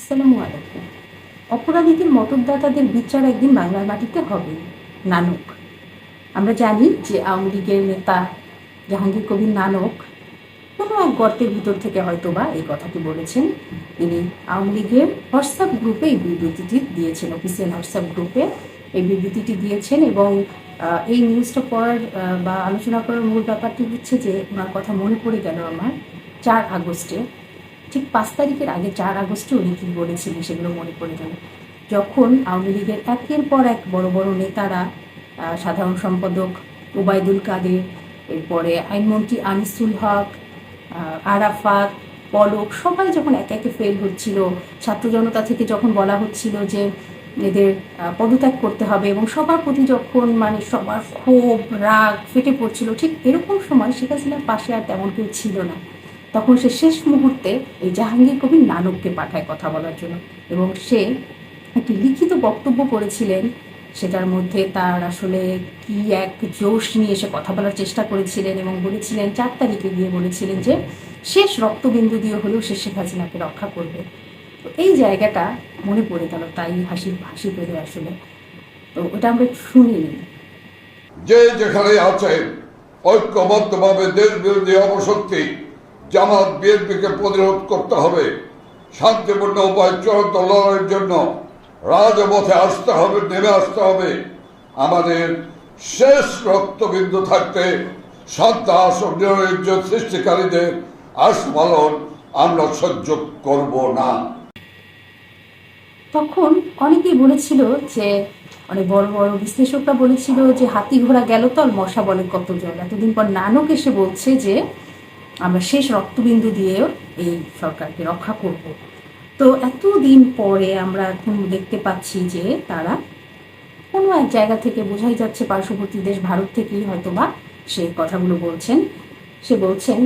আসসালামু আলাইকুম। অপরাধীদের মতদাতাদের বিচার একদিন বাংলার মাটিতে হবে, নানক। আমরা জানি যে আওয়ামী লীগের নেতা জাহাঙ্গীর কবির নানক কোনো এক গর্তের ভিতর থেকে হয়তোবা এই কথাটি বলেছেন। তিনি আওয়ামী লীগের হোয়াটসঅ্যাপ গ্রুপে এই বিবৃতিটি দিয়েছেন, অফিসিয়াল হোয়াটসঅ্যাপ গ্রুপে এই বিবৃতিটি দিয়েছেন এবং এই নিউজটা পড়ার বা আলোচনা করার মূল ব্যাপারটি হচ্ছে যে ওনার কথা মনে পড়ে গেল আমার, চার আগস্টে। ঠিক পাঁচ তারিখের আগে, চার আগস্টে উনি কি বলেছিলেন সেগুলো মনে পড়ে গেল যখন আওয়ামী লীগের একের পর এক বড় বড় নেতারা সাধারণ সম্পাদক ওবায়দুল কাদের, এরপরে আইনমন্ত্রী আনিসুল হক আরাফাত, পলক, সবাই যখন একে একে ফেল হচ্ছিল, ছাত্র জনতা থেকে যখন বলা হচ্ছিল যে এদের পদত্যাগ করতে হবে এবং সবার প্রতি যখন মানে সবার ক্ষোভ, রাগ ফেটে পড়ছিল, ঠিক এরকম সময় শেখ হাসিনার পাশে আর তেমন কেউ ছিল না। তখন সে শেষ মুহূর্তে এই জাহাঙ্গীর কবির নানককে পাঠায় কথা বলার জন্য। এবং সে একটি লিখিত বক্তব্য করেছিলেন, সেটার মধ্যে তার আসলে কি এক জোশ নিয়ে সে কথা বলার চেষ্টা করেছিলেন এবং বলেছিলেন, চার তারিখে গিয়ে বলেছিলেন যে, শেষ রক্তবিন্দু দিয়ে হলেও সে শেখ হাসিনাকে রক্ষা করবে। তো এই জায়গাটা মনে পড়ে গেল তাই হাসি হাসি পেলে আসলে। তো ওটা আমরা শুনিনি যে যেখানে আছে ঐক্যবদ্ধভাবে দেশ বিরোধী অপশক্তি জামাত বিএনপিকে প্রতিরোধ করতে হবে। শান্তিপূর্ণ উপায় চূড়ান্ত লড়াইয়ের জন্য রাজপথে আসতে হবে, নেমে আসতে হবে। আমাদের শেষ রক্তবিন্দু থাকতে সন্ত্রাস ও নিরৈর্য সৃষ্টিকারীদের আস্ফলন আমরা সহ্য করব না। তখন অনেকেই বলেছিল যে, অনেক বড় বড় বিশ্লেষকরা বলেছিল যে হাতি ঘোড়া গেল তল মশা বলে কত জল এতদিন পর নানক এসে বলছে যে আমরা শেষ রক্তবিন্দু দিয়েও এই সরকারকে রক্ষা করব। তো এতদিন পরে আমরা এখন দেখতে পাচ্ছি যে তারা কোনো এক জায়গা থেকে বোঝাই যাচ্ছে পার্শ্ববর্তী দেশ ভারত থেকেই হয়তো বা সে কথাগুলো বলছেন। সে বলছেন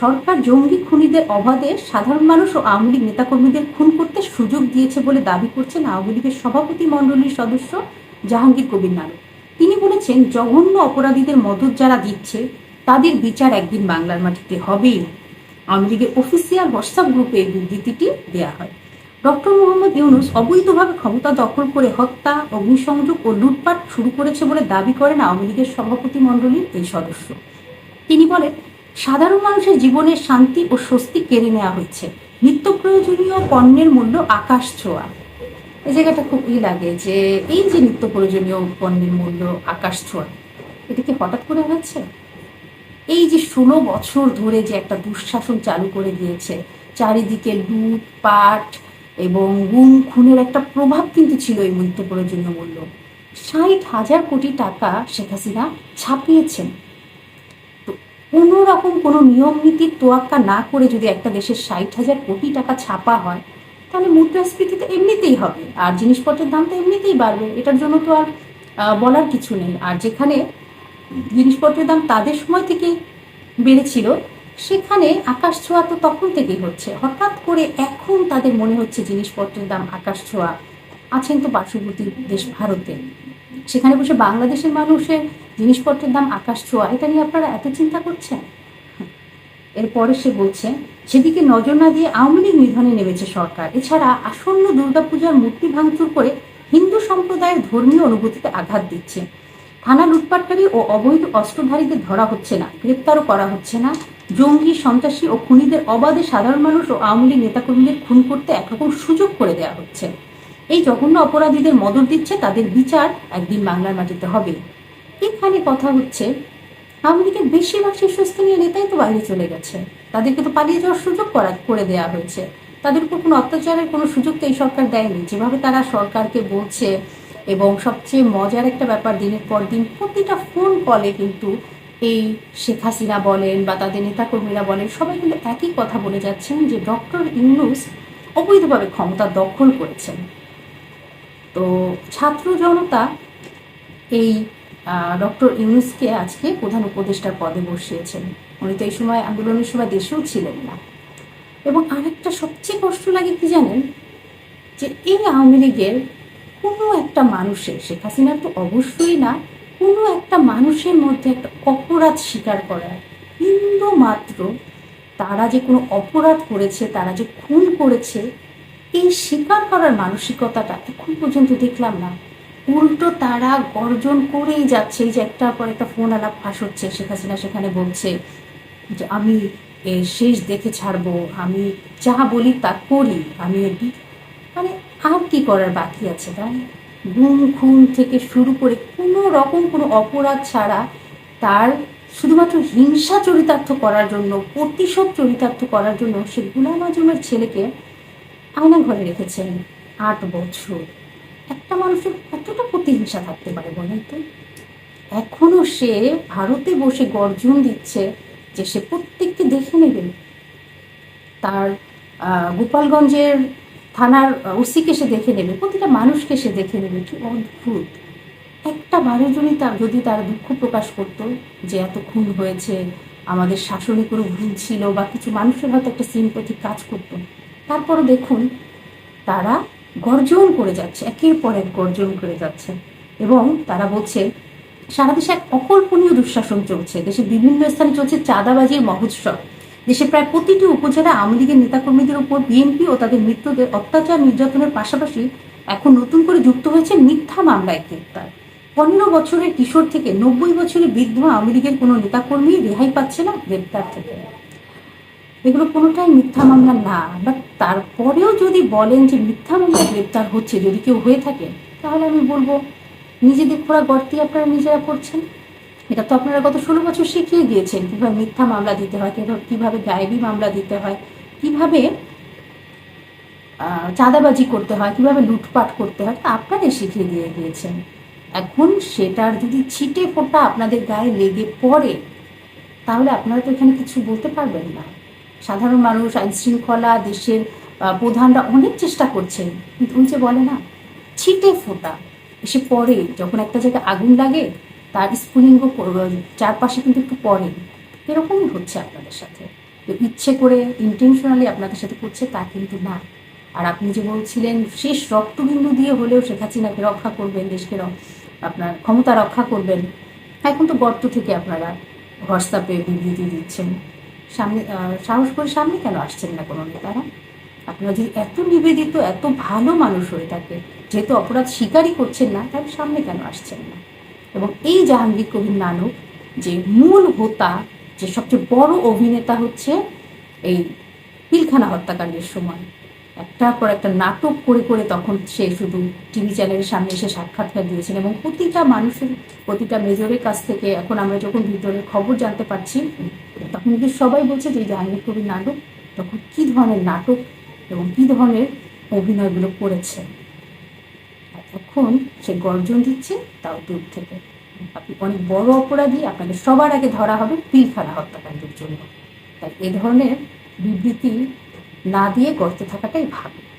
সরকার জঙ্গি খুনিদের অবাধে সাধারণ মানুষ ও আওয়ামী লীগ নেতাকর্মীদের খুন করতে সুযোগ দিয়েছে বলে দাবি করছেন আওয়ামী লীগের সভাপতি মণ্ডলীর সদস্য জাহাঙ্গীর কবির নানক তিনি বলেছেন, জঘন্য অপরাধীদের মদত যারা দিচ্ছে তাদের বিচার একদিন বাংলার মাটিতে হবেই। আওয়ামী লীগের অফিসিয়াল হোয়াটসঅ্যাপ গ্রুপে বিবৃতিটি দেওয়া হয়। ডক্টর মোহাম্মদ ইউনুস অবৈধভাবে ক্ষমতা দখল করে হত্যা, অগ্নিসংযোগ ও লুটপাট শুরু করেছে বলে দাবি করেন আওয়ামী লীগের সভাপতি মণ্ডলীর এই সদস্য। তিনি বলেন, সাধারণ মানুষের জীবনের শান্তি ও স্বস্তি কেড়ে নেওয়া হয়েছে। নিত্য প্রয়োজনীয় পণ্যের মূল্য আকাশ ছোঁয়া। এই জায়গাটা খুব ই লাগে যে, এই যে নিত্য প্রয়োজনীয় পণ্যের মূল্য আকাশ ছোঁয়া, এটা কি হঠাৎ করে হয়েছে? এই যে ষোলো বছর ধরে যে একটা দুঃশাসন চালু করে দিয়েছে, চারিদিকে লুটপাট এবং গুম খুনের একটা প্রভাব কিন্তু ছিল এই নিত্য প্রয়োজনীয় মূল্য ষাট হাজার কোটি টাকা শেখ হাসিনা ছাপিয়েছেন। কোনো রকম কোনো নিয়ম নীতির তোয়াক্কা না করে যদি একটা দেশের ষাট হাজার কোটি টাকা ছাপা হয়, তাহলে মুদ্রাস্ফীতি তো এমনিতেই হবে। আর জিনিসপত্রের দাম তো এমনিতেই বাড়বে। এটার জন্য তো আর বলার কিছু নেই। আর যেখানে জিনিসপত্রের দাম তাদের সময় থেকে বেড়েছিল, সেখানে আকাশ ছোঁয়া তো তখন থেকেই হচ্ছে। হঠাৎ করে এখন তাদের মনে হচ্ছে জিনিসপত্রের দাম আকাশ ছোঁয়া। আছেন তো পার্শ্ববর্তী দেশ ভারতে। সেখানে বসে বাংলাদেশের মানুষের জিনিসপত্রের দাম আকাশ ছোঁয়া, এটা নিয়ে আপনারা এত চিন্তা করছেন? এরপরে সে বলছে, সেদিকে নজর না দিয়ে আওয়ামী লীগ নিধনে নেমেছে সরকার। এছাড়া আসন্ন দুর্গাপূজার মূর্তি ভাঙচুর করে হিন্দু সম্প্রদায়ের ধর্মীয় অনুভূতিতে আঘাত দিচ্ছে। থানা লুটপাটকারী ও অবৈধ অস্ত্রধারীদের ধরা হচ্ছে না, গ্রেপ্তারও করা হচ্ছে না। জঙ্গি, সন্ত্রাসী ও খুনিদের অবাধে সাধারণ মানুষ ও আওয়ামী লীগ নেতাকর্মীদের খুন করতে একরকম সুযোগ করে দেওয়া হচ্ছে। এই জঘন্য অপরাধীদের মদত দিচ্ছে তাদের বিচার, একদিন বাংলার মাটিতে হবে। এখানে কথা হচ্ছে, আওয়ামী লীগের বেশিরভাগ শীর্ষস্থানীয় নেতাই তো বাইরে চলে গেছে। তাদেরকে তো পালিয়ে যাওয়ার সুযোগ করা করে দেওয়া হয়েছে। তাদের উপর কোনো অত্যাচারের কোনো সুযোগ তো এই সরকার দেয়নি। যেভাবে তারা সরকারকে বলছে এবং সবচেয়ে মজার একটা ব্যাপার, দিনের পর দিন প্রতিটা ফোন কলে কিন্তু এই শেখ হাসিনা বলেন বা তাদের নেতাকর্মীরা বলেন, সবাই কিন্তু একই কথা বলে যাচ্ছেন যে ডক্টর ইউনুস অবৈধভাবে ক্ষমতা দখল করেছেন। তো ছাত্র জনতা এই ডক্টর ইউনুসকে আজকে প্রধান উপদেষ্টার পদে বসিয়েছেন। উনি তো এই সময় আন্দোলনের সময় দেশেও ছিলেন না। এবং আরেকটা সবচেয়ে কষ্ট লাগে কি জানেন? যে এই আওয়ামী লীগের কোনো একটা মানুষের, শেখ হাসিনার তো অবশ্যই না, কোনো একটা মানুষের মধ্যে একটা অপরাধ স্বীকার করার। বিন্দু মাত্র তারা যে কোনো অপরাধ করেছে, তারা যে খুন করেছে, এই স্বীকার করার মানসিকতাটা এখন পর্যন্ত দেখলাম না। উল্টো তারা গর্জন করেই যাচ্ছে, এই যে একটার পর একটা ফোন আলাপ ফাঁস হচ্ছে, শেখ হাসিনা সেখানে বলছে যে, আমি শেষ দেখে ছাড়বো, আমি যা বলি তা করি, আমি মানে আর কি করার বাকি আছে তাই? গুম খুন থেকে শুরু করে কোনো রকম কোনো অপরাধ ছাড়া তার শুধুমাত্র হিংসা চরিতার্থ করার জন্য, প্রতিশোধ চরিতার্থ করার জন্য সে গুলাম আজমের ছেলেকে আয়না ঘরে রেখেছেন আট বছর। একটা মানুষের কতটা প্রতিহিংসা থাকতে পারে বলেন তো? এখনও সে ভারতে বসে গর্জন দিচ্ছে যে সে প্রত্যেককে দেখে নেবে। তার গোপালগঞ্জের থানার ওসিকে সে দেখে নেবে, প্রতিটা মানুষকে সে দেখে নেবে, কি অদ্ভুত। একটা জন্যই তার, যদি তারা দুঃখ প্রকাশ করতো যে এত খুন হয়েছে, আমাদের শাসনে কোনো ভুল ছিল বা কিছু মানুষের হয়তো একটা সিম্পথি কাজ করতো, তারপরও দেখুন তারা গর্জন করে যাচ্ছে, একের পর এক গর্জন করে যাচ্ছে এবং তারা বলছে, সারা দেশে এক অকল্পনীয় দুঃশাসন চলছে দেশের বিভিন্ন স্থানে চলছে চাঁদাবাজির মহোৎসব। দেশে প্রায় প্রতিটি উপজেলা আওয়ামী লীগের নেতাকর্মীদের উপর বিএনপি ও তাদের মৃত্যুদের অত্যাচার নির্যাতনের পাশাপাশি এখন নতুন করে যুক্ত হয়েছে মিথ্যা মামলায় গ্রেপ্তার। পনেরো বছরের কিশোর থেকে নব্বই বছরের বৃদ্ধ আওয়ামী লীগের কোনো নেতাকর্মী রেহাই পাচ্ছে না গ্রেপ্তার থেকে। এগুলো কোনোটাই মিথ্যা মামলা না, বাট তারপরেও যদি বলেন যে মিথ্যা মামলা গ্রেপ্তার হচ্ছে যদি কেউ হয়ে থাকে, তাহলে আমি বলব, নিজেদের খোরা গর্তি আপনারা নিজেরা করছেন এটা তো আপনারা গত ষোলো বছর শিখিয়ে দিয়েছেন কীভাবে মিথ্যা মামলা দিতে হয়, কীভাবে কীভাবে গায়েবী মামলা দিতে হয়, কীভাবে চাঁদাবাজি করতে হয়, কীভাবে লুটপাট করতে হয়, তা আপনাদের শিখিয়ে দিয়ে দিয়েছেন এখন সেটার যদি ছিটে ফোটা আপনাদের গায়ে লেগে পড়ে, তাহলে আপনারা তো এখানে কিছু বলতে পারবেন না। সাধারণ মানুষ আইন শৃঙ্খলা দেশের প্রধানরা অনেক চেষ্টা করছেন, কিন্তু ওই যে বলে না, ছিটে ফোটা, এসে পরে যখন একটা জায়গায় আগুন লাগে তার স্ফুলিঙ্গ চারপাশে কিন্তু একটু পড়ে। এরকমই হচ্ছে আপনাদের সাথে। তো ইচ্ছে করে ইন্টেনশনালি আপনাদের সাথে করছে, তা কিন্তু না। আর আপনি যে বলছিলেন, শেষ রক্তবিন্দু দিয়ে হলেও শেখ হাসিনাকে রক্ষা করবেন, দেশকে আপনার ক্ষমতা রক্ষা করবেন, এখন তো গর্ত থেকে আপনারা হোয়াটসঅ্যাপে বিবৃতি দিচ্ছেন। সামনে সাহস করে সামনে কেন আসছেন না কোনো নেতারা? আপনারা যদি এত নিবেদিত, এত ভালো মানুষ হয়ে থাকে, যেহেতু অপরাধ স্বীকারই করছেন না, তাহলে সামনে কেন আসছেন না? এবং এই জাহাঙ্গীর কবির নানক যে মূল হোতা, যে সবচেয়ে বড় অভিনেতা হচ্ছে এই পিলখানা হত্যাকাণ্ডের সময়। একটার পর একটা নাটক করে করে তখন সে শুধু টিভি চ্যানেলের সামনে এসে সাক্ষাৎকার দিয়েছেন এবং প্রতিটা মানুষের, প্রতিটা মেজরের কাছ থেকে এখন আমরা যখন ভিতরের খবর জানতে পারছি, তখন কিন্তু সবাই বলছে যে জাহাঙ্গীর কবির নাটক তখন কি ধরনের নাটক এবং কি ধরনের অভিনয়গুলো করেছে। এখন সে গর্জন দিচ্ছে তাও দূর থেকে। আপনি অনেক বড় অপরাধী আপনাকে সবার আগে ধরা হবে পিলখানা হত্যাকাণ্ডের জন্য। তাই এ ধরনের বিবৃতি না দিয়ে গড়তে থাকাটাই ভালো।